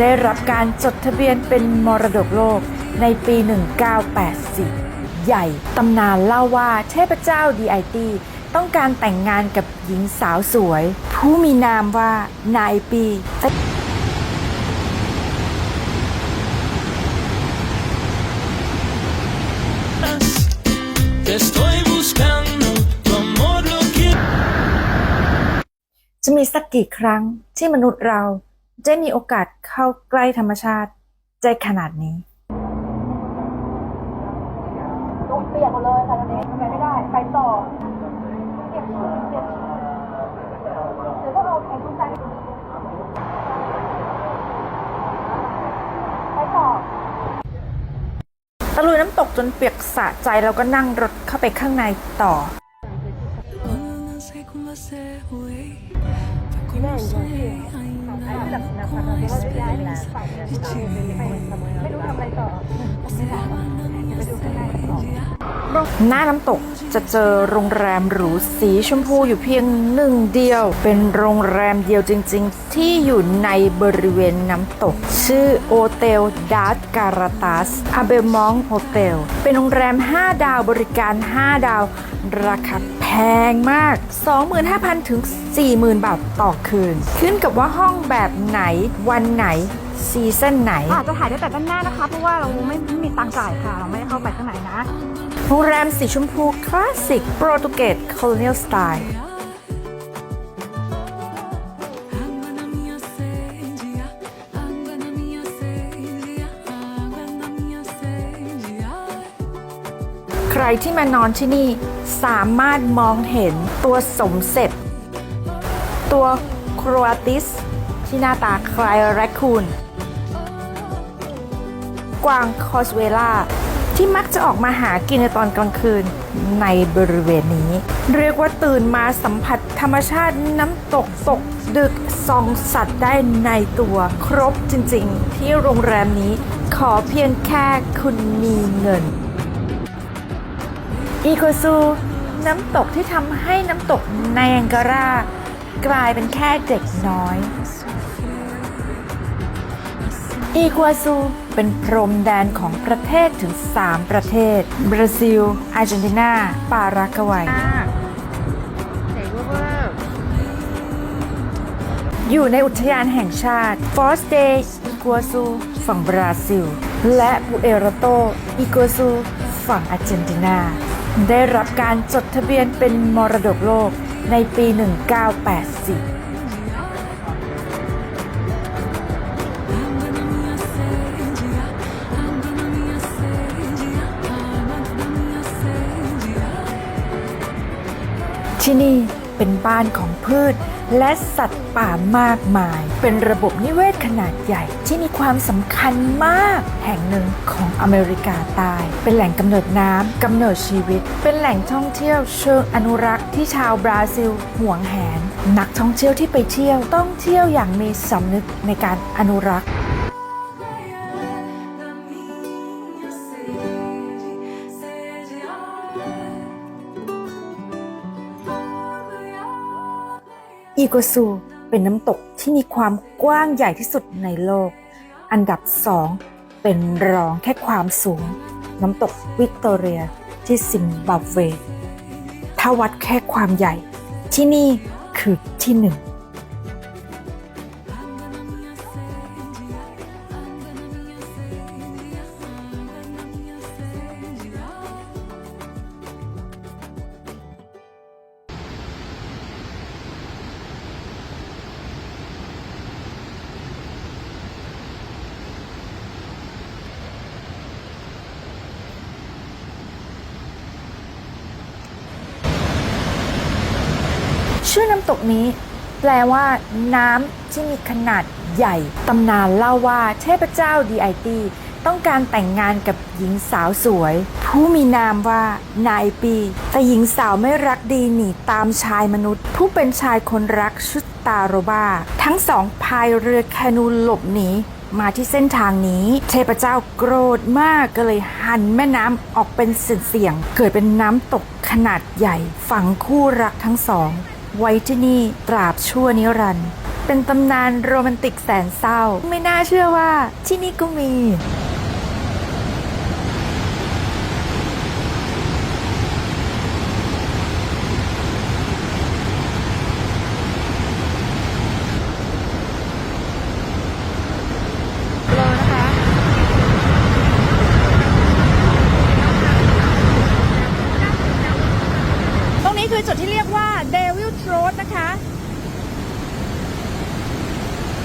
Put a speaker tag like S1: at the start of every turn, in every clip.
S1: ได้รับการจดทะเบียนเป็นมรดกโลกในปี 1984 ใหญ่ตำนานเล่าว่าเทพเจ้าดีไอตีต้องการแต่งงานกับหญิงสาวสวย ผู้มีนามว่านายปี
S2: Te estoy buscando, tu amor lo quiero.
S1: จะมีสักกี่ครั้งที่มนุษย์เรา ได้มีโอกาสเข้าใกล้ธรรมชาติใจขนาดนี้
S3: ลงเปียกหมดเลยค่ะตอนนี้ไปไม่ได้ ไปต่อเก็บชุดเก็บชุดเดี๋ยวต้องเอาแขนกุญแจไปต่อ
S1: ตะลุยน้ำตกจนเปียกสะใจแล้วก็นั่งรถเข้าไปข้างในต่อ
S4: Não
S1: หน้าน้ำตกจะเจอโรงแรมหรูสีชมพูอยู่เพียงหนึ่งเดียว เป็นโรงแรมเดียวจริง ๆ ที่อยู่ในบริเวณน้ำตก ชื่อโอเทลดาร์การาตัสอาเบมองโฮเทลเป็นโรงแรม 5 ดาวบริการ 5 ดาว ราคาแพ งมาก 25,000 ถึง 40,000 บาทต่อคืน ขึ้นกับว่าห้องแบบไหนวันไหนซีซั่นไหน
S3: อาจจะถ่ายได้แต่ด้านหน้านะคะ เพราะว่าเราไม่ไม่มีตังค์จ่ายค่ะ เราไม่ได้เข้าไปข้างในนะ
S1: โรงแรมสีชมพูคลาสสิกโปรตุเกส colonial style
S4: Água
S1: รที่มานอนที่นี่สามารถมองเห็นตัวสมเสร็จ ตัวโครอาติส ที่หน้าตาคล้ายแรคคูนกวางคอสเวล่าที่มักจะออกมาหากินในตอนกลางคืนในบริเวณนี้ เรียกว่าตื่นมาสัมผัสธรรมชาติน้ำตกตกดึกส่องสัตว์ได้ในตัวครบจริงๆ ที่โรงแรมนี้ขอเพียงแค่คุณมีเงิน อีโคซูน้ำตกที่ทำให้น้ำตกไนแองการากลายเป็นแค่เด็กน้อย อีกัวซูเป็นพรมแดนของประเทศถึง 3 ประเทศ บราซิล อาร์เจนตินา ปารากวัย อยู่ในอุทยานแห่งชาติฟอสเดย์อีกัวซูฝั่งบราซิล และบูเอโรโตอีกัวซูฝั่งอาร์เจนตินา ได้รับการจดทะเบียนเป็นมรดกโลกในปี 1984ที่นี่ เป็นบ้านของพืช และสัตว์ป่ามากมาย เป็นระบบนิเวศขนาดใหญ่ ที่มีความสำคัญมาก แห่งหนึ่งของอเมริกาใต้ เป็นแหล่งกำเนิดน้ำกำเนิดชีวิต เป็นแหล่งท่องเที่ยวเชิงอนุรักษ์ที่ชาวบราซิลห่วงแหน นักท่องเที่ยวที่ไปเที่ยวต้องเที่ยวอย่างมีสำนึกในการอนุรักษ์ อีกัวซูเป็นน้ำตกที่มีความกว้างใหญ่ที่สุดในโลก อันดับสองเป็นรองแค่ความสูง น้ำตกวิกตอเรียที่ซิมบับเวถ้าวัดแค่ความใหญ่ที่นี่คือที่หนึ่ง ชื่อน้ำตกนี้แปลว่าน้ำที่มีขนาดใหญ่ ตำนานเล่าว่าเทพเจ้าดีไอตีต้องการแต่งงานกับหญิงสาวสวย ผู้มีนามว่านายปี แต่หญิงสาวไม่รักดีหนีตามชายมนุษย์ ผู้เป็นชายคนรักชุดตาโรบาทั้งสองพายเรือแคนูหลบหนีมาที่เส้นทางนี้ เทพเจ้าโกรธมากก็เลยหันแม่น้ำออกเป็นเสียง เกิดเป็นน้ำตกขนาดใหญ่ฝังคู่รักทั้งสอง ไว้ที่นี่ตราบชั่วนิรันดร์เป็นตำนานโรแมนติกแสนเศร้า ไม่น่าเชื่อว่าที่นี่ก็มี โลนะคะ ตรงนี้คือจุดที่เรียกว่า Devil Throat นะคะ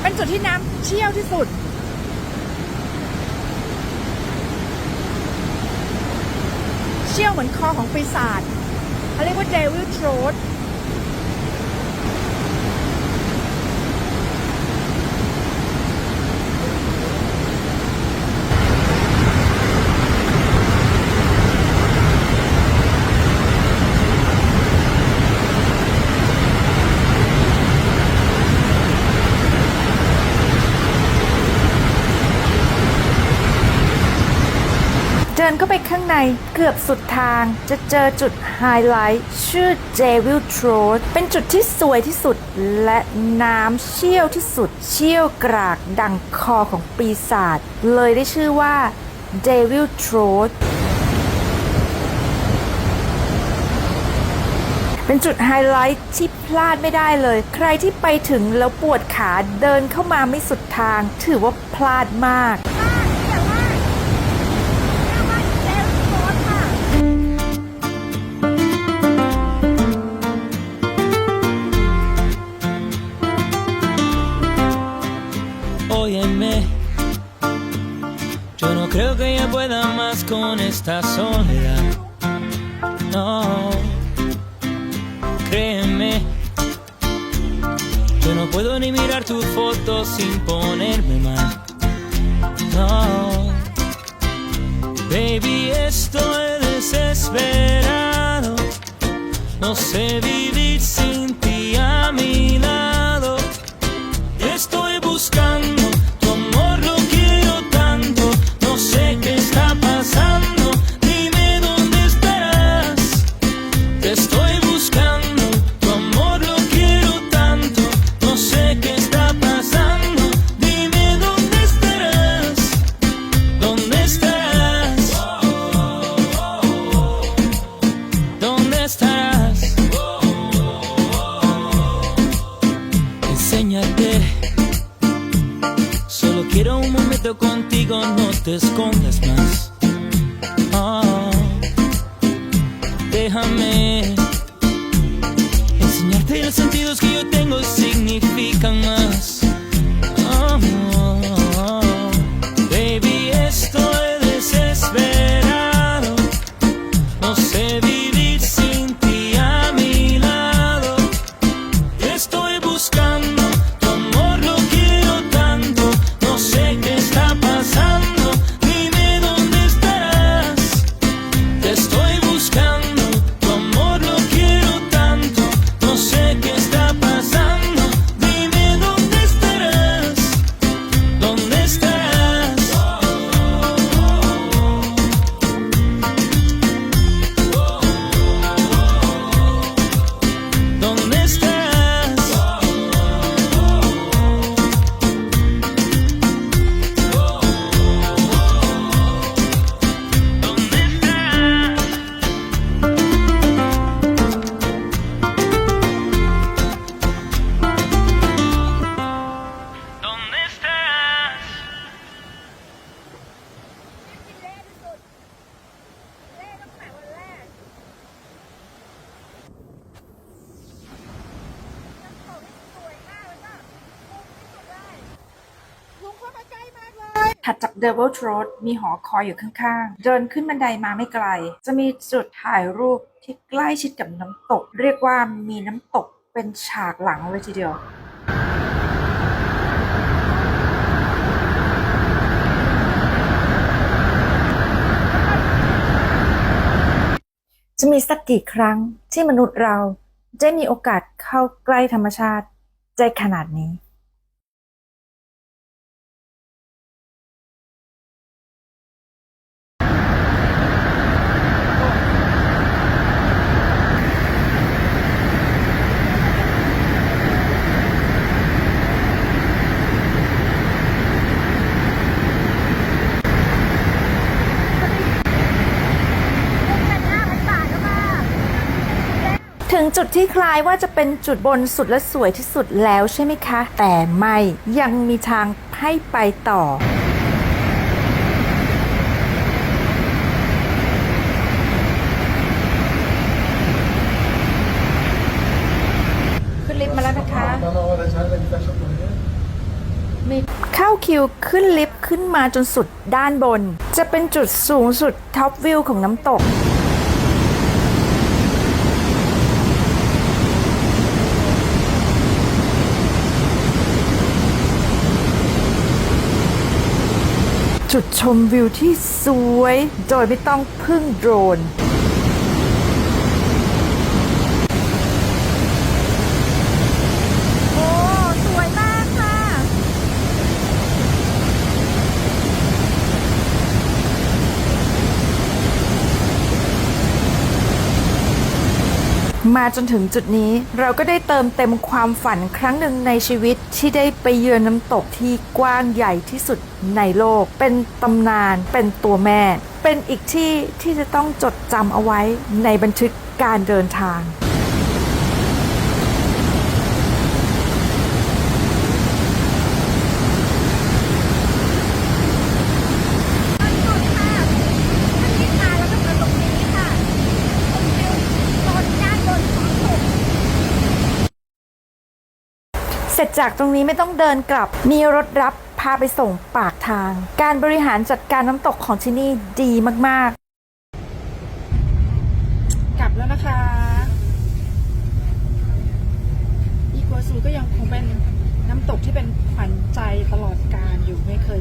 S1: เป็นจุด ที่น้ำเชี่ยวที่สุด เชี่ยวเหมือนคอของปีศาจเขาเรียกว่า Devil Throat เดินเข้าไปข้างในเกือบสุดทางจะเจอจุดไฮไลท์ชื่อ Devil Throat เป็นจุดที่สวยที่สุดและน้ำเชี่ยวที่สุด เชี่ยวกรากดังคอของปีศาจเลยได้ชื่อว่า Devil Throat เป็นจุดไฮไลท์ที่พลาดไม่ได้เลย ใครที่ไปถึงแล้วปวดขาเดินเข้ามาไม่สุดทาง ถือว่าพลาดมาก
S2: yo no creo que ella pueda más con esta soledad. No, créeme, yo no puedo ni mirar tu foto sin ponerme mal. No, baby, estoy desesperado. No sé vivir sin te escondes
S1: ถัดจาก Devil Throat มีหอคอยอยู่ข้างๆ เดินขึ้นบันไดมาไม่ไกล จะมีจุดถ่ายรูปที่ใกล้ชิดกับน้ำตก เรียกว่ามีน้ำตกเป็นฉากหลังเลยทีเดียวจะมีสักกี่ครั้งที่มนุษย์เราได้มีโอกาสเข้าใกล้ธรรมชาติใจขนาดนี้ จุดที่คล้ายว่าจะเป็นจุดบนสุดและสวยที่สุดแล้วใช่ไหมคะ แต่ไม่ยังมีทางให้ไปต่อขึ้นลิฟต์มาแล้วนะคะมีเข้าคิวขึ้นลิฟต์ขึ้นมาจนสุดด้านบน จะเป็นจุดสูงสุดท็อปวิวของน้ำตก จุดชมวิวที่สวย โดยไม่ต้องพึ่งโดรน โอ้ สวยมากค่ะ มาจนถึงจุดนี้เราก็ได้เติมเต็มความฝันครั้งหนึ่งในชีวิตที่ได้ไปเยือนน้ำตกที่กว้างใหญ่ที่สุดในโลก เป็นตำนาน เป็นตัวแม่ เป็นอีกที่ที่จะต้องจดจำเอาไว้ในบันทึกการเดินทาง สร็จจากตรงนี้ไม่ต้องเดินกลับ มีรถรับพาไปส่งปากทาง การบริหารจัดการน้ำตกของที่นี่ดีมากๆ
S3: กลับแล้วนะคะอีกัวซูก็ยังคงเป็นน้ำตกที่เป็นขวัญใจตลอดการอยู่ไม่เคย